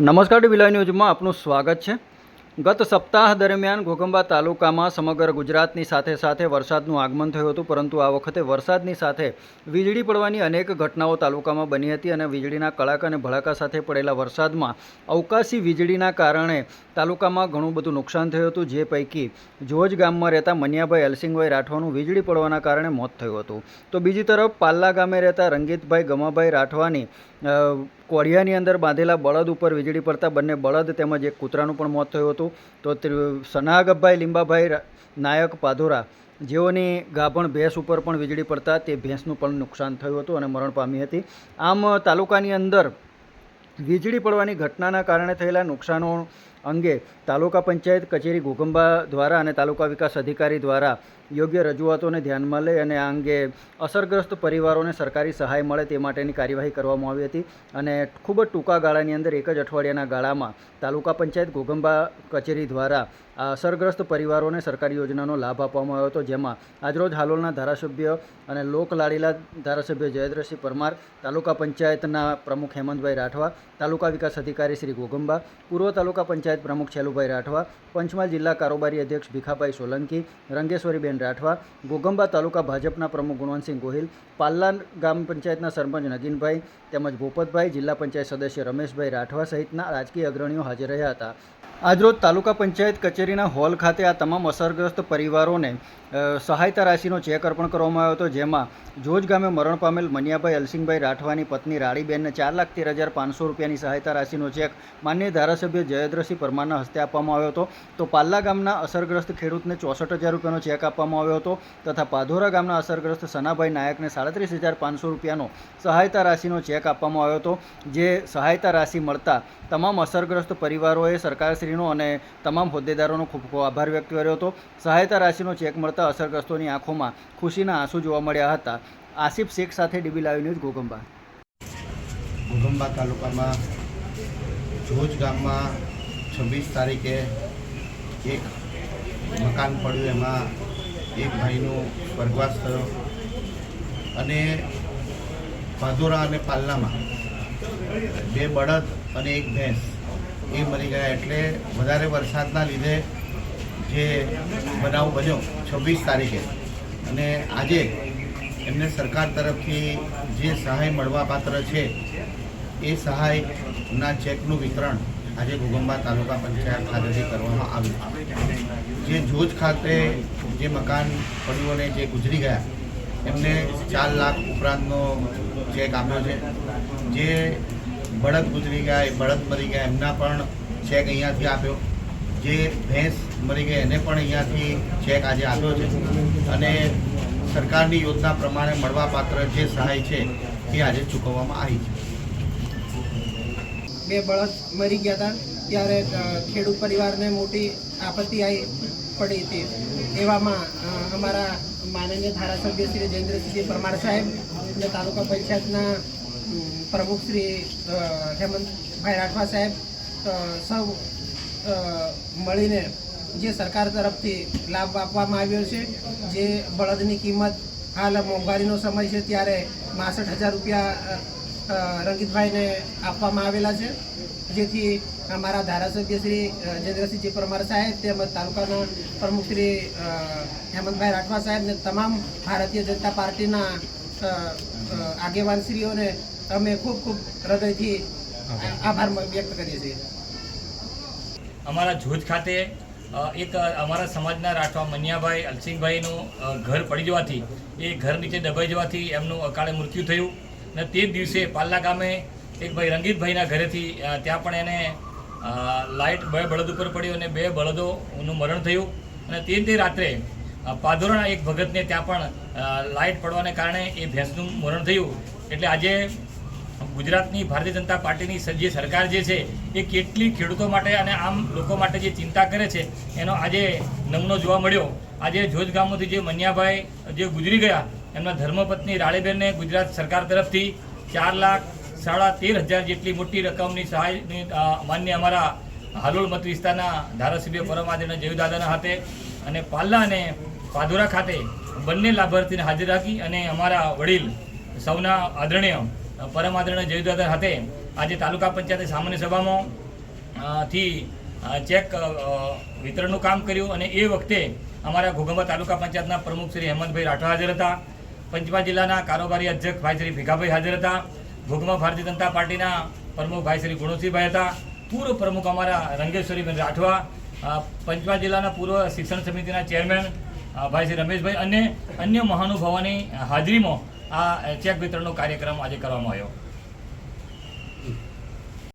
નમસ્કાર ડીવીલાઈ ન્યૂઝમાં આપનું સ્વાગત છે. ગત સપ્તાહ દરમિયાન ઘોઘંબા તાલુકામાં સમગ્ર ગુજરાતની સાથે સાથે વરસાદનું આગમન થયું હતું, પરંતુ આ વખતે વરસાદની સાથે વીજળી પડવાની અનેક ઘટનાઓ તાલુકામાં બની હતી અને વીજળીના કડાક અને ભડાકા સાથે પડેલા વરસાદમાં અવકાશી વીજળીના કારણે તાલુકામાં ઘણું બધું નુકસાન થયું હતું. જે પૈકી જોજ ગામમાં રહેતા મનિયાભાઈ અલસિંગભાઈ રાઠવાનું વીજળી પડવાના કારણે મોત થયું હતું. તો બીજી તરફ પાલ્લા ગામે રહેતા રંગીતભાઈ ગમાભાઈ રાઠવાની અ, કોડિયાની અંદર બાંધેલા બળદ ઉપર વીજળી પડતા બંને બળદ તેમજ એક કૂતરાનું પણ મોત થયું હતું. તો સનાગભાઈ લીંબાભાઈ નાયક પાધોરા જેઓની ગાભણ ભેંસ ઉપર પણ વીજળી પડતા તે ભેંસનું પણ નુકસાન થયું હતું અને મરણ પામી હતી. આમ તાલુકાની અંદર વીજળી પડવાની ઘટનાના કારણે થયેલા નુકસાનો અંગે તાલુકા પંચાયત કચેરી ઘોગંબા દ્વારા અને તાલુકા વિકાસ અધિકારી દ્વારા યોગ્ય રજૂઆતોને ધ્યાનમાં લઈ અને આ અંગે અસરગ્રસ્ત પરિવારોને સરકારી સહાય મળે તે માટેની કાર્યવાહી કરવામાં આવી હતી. અને ખૂબ જ ટૂંકા ગાળાની અંદર એક જ અઠવાડિયાના ગાળામાં તાલુકા પંચાયત ઘોગંબા કચેરી દ્વારા આ અસરગ્રસ્ત પરિવારોને સરકારી યોજનાનો લાભ આપવામાં આવ્યો હતો. જેમાં આજરોજ હાલોલના ધારાસભ્ય અને લોકલાડીલા ધારાસભ્ય જયદ્રસિંહ પરમાર, તાલુકા પંચાયતના પ્રમુખ હેમંતભાઈ રાઠવા, તાલુકા વિકાસ અધિકારી શ્રી ઘોગંબા પૂર્વ તાલુકા પંચાયત પ્રમુખ છેલુભાઈ રાઠવા, પંચમહાલ જિલ્લા કારોબારી અધ્યક્ષ ભીખાભાઈ સોલંકી, રંગેશ્વરીબેન રાઠવા, ગોગંબા તાલુકા ભાજપના પ્રમુખ ગુણવંતસિંહ ગોહિલ પાલ્લા ગામ પંચાયતના સરપંચ નગીનભાઈ તેમજ ભોપતભાઈ જિલ્લા પંચાયત સદસ્ય રમેશભાઈ રાઠવા સહિતના રાજકીય અગ્રણીઓ હાજર રહ્યા હતા. આજરોજ તાલુકા પંચાયત કચેરીના હોલ ખાતે આ તમામ અસરગ્રસ્ત પરિવારોને સહાયતા રાશિનો ચેક અર્પણ કરવામાં આવ્યો હતો, જેમાં જોજ ગામે મરણ પામેલ મનિયાભાઈ અલસિંહભાઈ રાઠવાની પત્ની રાડીબેનને ચાર લાખ તેર હજાર પાંચસો રૂપિયાની સહાયતા રાશિનો ચેક માન્ય ધારાસભ્ય જયેન્દ્રસિંહ પરમારના હસ્તે આપવામાં આવ્યો હતો. તો પાલ્લા ગામના અસરગ્રસ્ત ખેડૂતને ચોસઠ હજાર રૂપિયાનો ચેક આપવામાં આવ્યો હતો તથા પાધોરા ગામના અસરગ્રસ્ત સનાભાઈ નાયકને સાડત્રીસ હજાર પાંચસો રૂપિયાનો સહાયતા રાશિનો ચેક આપવામાં આવ્યો હતો. જે સહાયતા રાશિ મળતા તમામ અસરગ્રસ્ત પરિવારોએ સરકારશ્રીનો અને તમામ હોદ્દેદારોનો ખૂબ ખૂબ આભાર વ્યક્ત કર્યો હતો. સહાયતા રાશિનો ચેક મળતા અસરગ્રસ્તોની આંખોમાં ખુશીના આંસુ જોવા મળ્યા હતા. આસિફ શેખ સાથે DB live news Gogamba. Ghoghamba તાલુકામાં જોજ ગામમાં છવ્વીસ તારીખે એક મકાન પડ્યું એમાં એક ભાઈનું સ્વર્ગવાસ થયો. અને ભાદોરા અને પાલનામાં બે બળદ અને એક ભેંસ એ મરી ગયા એટલે વધારે વરસાદના લીધે જે બનાવ બન્યો છવ્વીસ તારીખે. અને આજે એમને સરકાર તરફથી જે સહાય મળવાપાત્ર છે એ સહાયના ચેકનું વિતરણ આજે ઘોગંબા તાલુકા પંચાયત ખાતેથી કરવામાં આવ્યું જે જોજ ખાતે જે મકાન પડ્યું જે ગુજરી ગયા, એમને ચાર લાખ ઉપરાંતનો ચેક આપ્યો છે. જે બળદ ગુજરી ગયા, એ બળદ મરી ગયા, એમના પણ ચેક અહીંયાથી આપ્યો. જે ભેંસ મરી ગઈ, એને પણ અહીંયાથી ચેક આજે આપ્યો છે. અને સરકારની યોજના પ્રમાણે મળવાપાત્ર જે સહાય છે, એ આજે ચૂકવવામાં આવી છે. બે બળદ મરી ગયા હતા ત્યારે ખેડૂત પરિવારને મોટી આપત્તિ આવી પડી હતી. એવામાં અમારા માનનીય ધારાસભ્ય શ્રી જયેન્દ્રસિંહ પરમાર સાહેબ અને તાલુકા પંચાયતના પ્રમુખ શ્રી હેમંતભાઈ રાઠવા સાહેબ સૌ મળીને જે સરકાર તરફથી લાભ આપવામાં આવ્યો છે, જે બળદની કિંમત હાલ મોંઘવારીનો સમય છે, ત્યારે બાસઠ હજાર રૂપિયા રંગીતભાઈને આપવામાં આવેલા છે. જેથી અમારા ધારાસભ્ય શ્રી જયેન્દ્રસિંહજી પરમાર સાહેબ તેમજ તાલુકાના પ્રમુખ શ્રી હેમંતભાઈ રાઠવા સાહેબ ને તમામ ભારતીય જનતા પાર્ટીના આગેવાનશ્રીઓને અમે ખૂબ ખૂબ હૃદયથી આભાર વ્યક્ત કરીએ છીએ. અમારા જૂથ ખાતે એક અમારા સમાજના રાઠવા મનિયાભાઈ અલસિંહભાઈનું ઘર પડી જવાથી, એ ઘર નીચે દબાઈ જવાથી એમનું અકાળે મૃત્યુ થયું. અને તે જ દિવસે પાલ્લા ગામે એક ભાઈ રંગીતભાઈના ઘરેથી ત્યાં પણ એને લાઇટ બે બળદ ઉપર પડ્યું અને બે બળદોનું મરણ થયું. અને તે તે રાત્રે પાધોરણા એક ભગતને ત્યાં પણ લાઇટ પડવાને કારણે એ ભેંસનું મરણ થયું. એટલે આજે ગુજરાતની ભારતીય જનતા પાર્ટીની જે સરકાર જે છે, એ કેટલી ખેડૂતો માટે અને આમ લોકો માટે જે ચિંતા કરે છે, એનો આજે નમૂનો જોવા મળ્યો. આજે જોજ ગામોથી જે મનિયાભાઈ, જે ગુજરી ગયા એમના ધર્મપત્ની રાળીબેનને ગુજરાત સરકાર તરફથી ચાર લાખ સાડા તેર હજાર જેટલી મોટી રકમની સહાયની માન્ય અમારા હાલોલ મત વિસ્તારના ધારાસભ્ય પરમાદેવના જયુદાદાના હાથે અને પાલ્લા અને પાદુરા ખાતે બંને લાભાર્થીને હાજર રાખી અને અમારા વડીલ સૌના આદરણીય પરમાદરણીય જયુદાદા હાથે આજે તાલુકા પંચાયત સામાન્ય સભામાં થી ચેક વિતરણનું કામ કર્યું અને એ વખતે અમારા ઘોઘંબા તાલુકા પંચાયતના પ્રમુખ શ્રી હેમંતભાઈ રાઠવા હાજર હતા. પંચમહાલ જિલ્લાના કારોબારી અધ્યક્ષ ભાઈ શ્રી ભીખાભાઈ હાજર હતા. ઘોગંબા ભારતીય જનતા પાર્ટીના પ્રમુખ ભાઈ શ્રી ગુણોસિંહભાઈ હતા. પૂર્વ પ્રમુખ અમારા રંગેશ્વરીબેન રાઠવા પંચમહાલ જિલ્લાના પૂર્વ શિક્ષણ સમિતિના ચેરમેન ભાઈ શ્રી રમેશભાઈ અને અન્ય મહાનુભાવોની હાજરીમાં આ ચેક વિતરણનો કાર્યક્રમ આજે કરવામાં આવ્યો.